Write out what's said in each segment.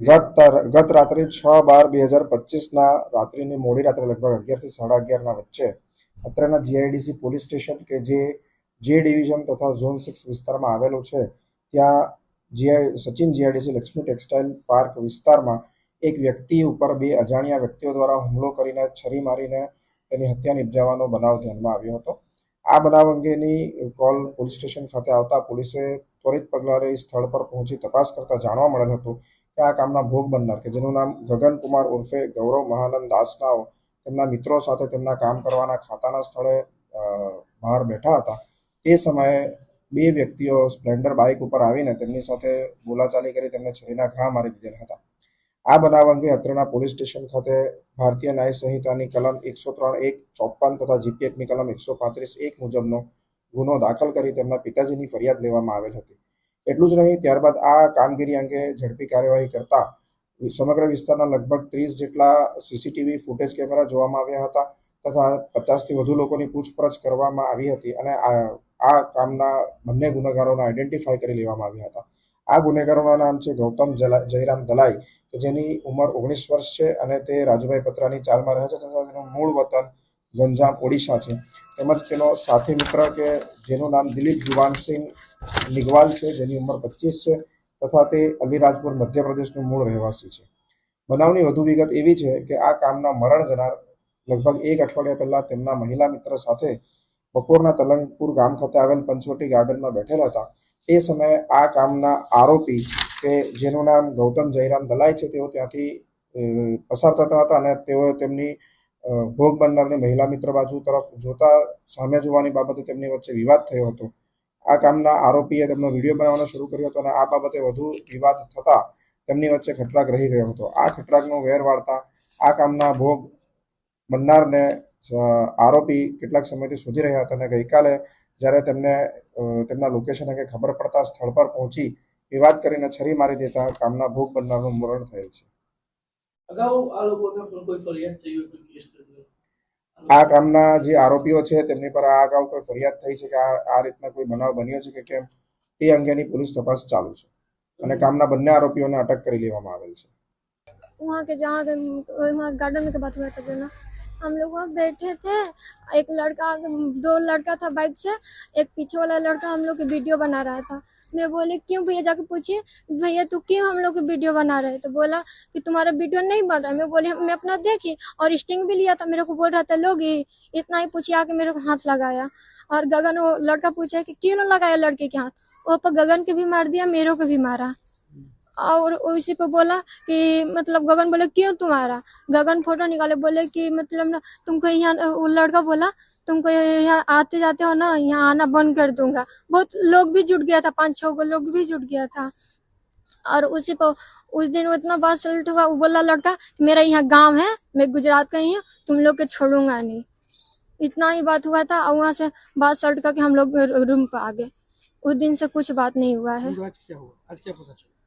ગત તાર- રાત્રે છ બાર બે હજાર પચીસના રાત્રિની મોડી રાત્રે લગભગ અગિયારથી સાડા અગિયારના વચ્ચે અત્રેના જીઆઈડીસી પોલીસ સ્ટેશન કે જે જે ડિવિઝન તથા ઝોન સિક્સ વિસ્તારમાં આવેલું છે, ત્યાં G I, Sachin GIDC Laxmi textile park વિસ્તારમાં એક વ્યક્તિ ઉપર બે અજાણ્યા વ્યક્તિઓ દ્વારા હુમલો કરીને છરી મારીને તેની હત્યા નિપજાવવાનો બનાવ ધ્યાનમાં આવ્યો હતો. આ બનાવ અંગેની કોલ પોલીસ સ્ટેશન ખાતે આવતા પોલીસે ત્વરિત પગલાં લઈ સ્થળ પર પહોંચી તપાસ કરતા જાણવા મળેલ હતું કે આ કામના ભોગ બનનાર કે જેનું નામ ગગન કુમાર ઉર્ફે ગૌરવ મહાનંદ દાસનાઓ તેમના મિત્રો સાથે તેમના કામ કરવાના ખાતાના સ્થળે બહાર બેઠા હતા. તે સમયે બે વ્યક્તિઓ સ્પ્લેન્ડર બાઇક ઉપર આવીને તેમની સાથે બોલાચાલી કરી તેમને છરીના ઘા મારી દીધેલા હતા. આ બનાવ અંગે અત્રના પોલીસ સ્ટેશન ખાતે ભારતીય ન્યાય સંહિતાની કલમ એકસો ત્રણ એક ચોપન તથા જીપીએફની કલમ એકસો પાંત્રીસ એક મુજબનો ગુનો દાખલ કરી તેમના પિતાજીની ફરિયાદ લેવામાં આવેલ હતી. એટલું જ નહીં, ત્યારબાદ આ કામગીરી અંગે ઝડપી કાર્યવાહી કરતા સમગ્ર વિસ્તારના લગભગ ત્રીસ જેટલા સીસીટીવી ફૂટેજ કેમેરા જોવામાં આવ્યા હતા તથા પચાસથી વધુ લોકોની પૂછપરછ કરવામાં આવી હતી અને આ આ કામના બંને ગુનેગારોને આઈડેન્ટિફાઈ કરી લેવામાં આવ્યા હતા. આ ગુનેગારોના નામ છે ગૌતમ જયરામ દલાઈ, કે જેની ઉંમર ઓગણીસ વર્ષ છે અને તે રાજુભાઈ પત્રાની ચાલમાં રહે છે તથા તેનું મૂળ વતન ગંજામ, ઓડિશા છે. તેમજ તેનો સાથી મિત્ર કે જેનું નામ દિલીપ જુવાનસિંહ નિગવાલ છે, જેની ઉંમર પચીસ છે, તથા તે અલીરાજપુર, મધ્યપ્રદેશનું મૂળ રહેવાસી છે. બનાવની વધુ વિગત એવી છે કે આ કામના મરણ જનાર લગભગ એક અઠવાડિયા પહેલા તેમના મહિલા મિત્ર સાથે બપોરના તલંગપુર ગામ ખાતે આવેલ પંચવટી ગાર્ડનમાં બેઠેલા હતા. એ સમયે આ કામના આરોપી કે જેનું નામ ગૌતમ જયરામ દલાઈ છે, તેઓ ત્યાંથી પસાર થતા હતા અને તેઓ તેમની ભોગ બનનારની મહિલા મિત્ર બાજુ તરફ જોતા સામે જોવાની બાબતે તેમની વચ્ચે વિવાદ થયો હતો. આ કામના આરોપીએ તેમનો વીડિયો બનાવવાનો શરૂ કર્યો હતો અને આ બાબતે વધુ વિવાદ થતા તેમની વચ્ચે ખટરાક રહી ગયો હતો. આ ખટરાગનો વેર વાળતા આ કામના ભોગ બનનારને આરોપી કેટલાક સમયથી શોધી રહ્યા હતા અને ગઈકાલે જ્યારે તેમને અ, તેમના લોકેશન અંગે ખબર પડતા સ્થળ પર પહોંચી વિવાદ કરીને છરી મારી દેતા કામના ભોગ બનનારનું મરણ થયેલ છે અગાઉ આ લોકોને પણ કોઈ ફરિયાદ થઈ હોય તો કેસ કર્યો આ કામના જે આરોપીઓ છે તેમની પર આ અગાઉ કોઈ ફરિયાદ થઈ છે કે આ આ રીતના કોઈ બનાવ બન્યો છે કે કેમ તે અંગેની પોલીસ તપાસ ચાલુ છે અને કામના બંને આરોપીઓને અટક કરી લેવામાં આવેલ છે वहाँ के जहाँ के वहाँ गार्डन के बात हुआ था जो ना हम लोग वहाँ बैठे थे। एक लड़का दो लड़का था बाइक से। एक पीछे वाला लड़का हम लोग की वीडियो बना रहा था। मैं बोली, क्यों भैया? जाके पूछिए भैया, तू क्यों हम लोग की वीडियो बना रहे? तो बोला कि, तुम्हारा वीडियो नहीं बन रहा मैं बोली, मैं अपना देखी और स्टिंग भी लिया था, मेरे को बोल रहा था, लोग ही इतना ही पूछिए आके मेरे को हाथ लगाया। और गगन, वो लड़का पूछा कि, क्यों लगाया लड़के के हाथ? वो पर गगन के भी मार दिया, मेरे को भी मारा। और उसी पे बोला कि मतलब गगन बोले, क्यों तुम्हारा? गगन फ़ोटो निकाले, बोले कि मतलब ना, तुमको यहाँ, वो लड़का बोला, तुमको यहाँ आते जाते हो ना, यहाँ आना बंद कर दूँगा। बहुत लोग भी जुट गया था, पाँच छह को लोग भी जुट गया था। और उसी पर उस दिन वो इतना बात सल्ट हुआ, वो बोला, लड़का, मेरा यहाँ गाँव है, मैं गुजरात का ही हूँ तुम लोग के छोड़ूँगा नहीं। इतना ही बात हुआ था, और वहाँ से बात सल्ट करके हम लोग रूम पे आ गए। उस दिन से कुछ बात नहीं हुआ है। आज क्या हुआ? आज क्या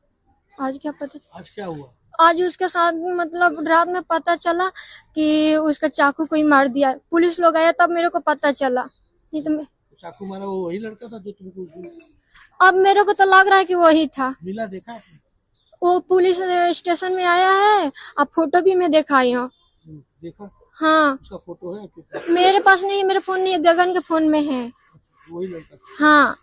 आज क्या पता आज क्या हुआ? आज उसके साथ मतलब रात में पता चला कि उसका चाकू कोई मार दिया। पुलिस लोग आया तब मेरे को पता चला। नहीं तो मैं चाकू मारा वो वही लड़का था जो तुमको अब मेरे को तो लग रहा है कि वही था। मिला देखा? वो पुलिस स्टेशन में आया है अब फ़ोटो भी मैं दिखाई हूँ। हम्म, देखा? हाँ। उसका फ़ोटो है? मेरे पास नहीं मेरे फ़ोन नहीं गगन के फ़ोन में है। वही लड़का हाँ।